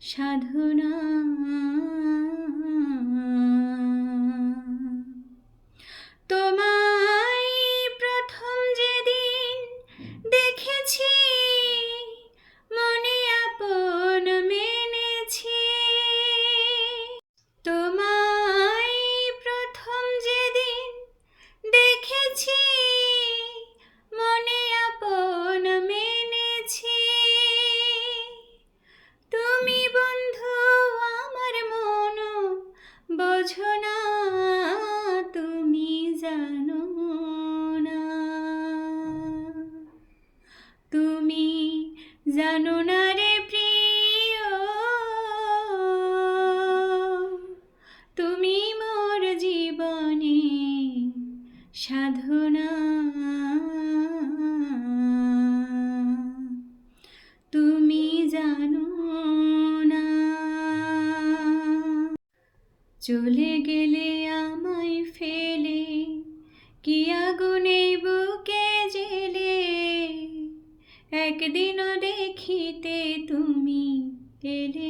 সাধনা। তোমায় জানো না রে প্রিয়, তুমি মোর জীবনে সাধনা। তুমি জানো না, চলে গেলে আমায় ফেলে, কি আগুনে বুকে জেলে? একদিনও এলে না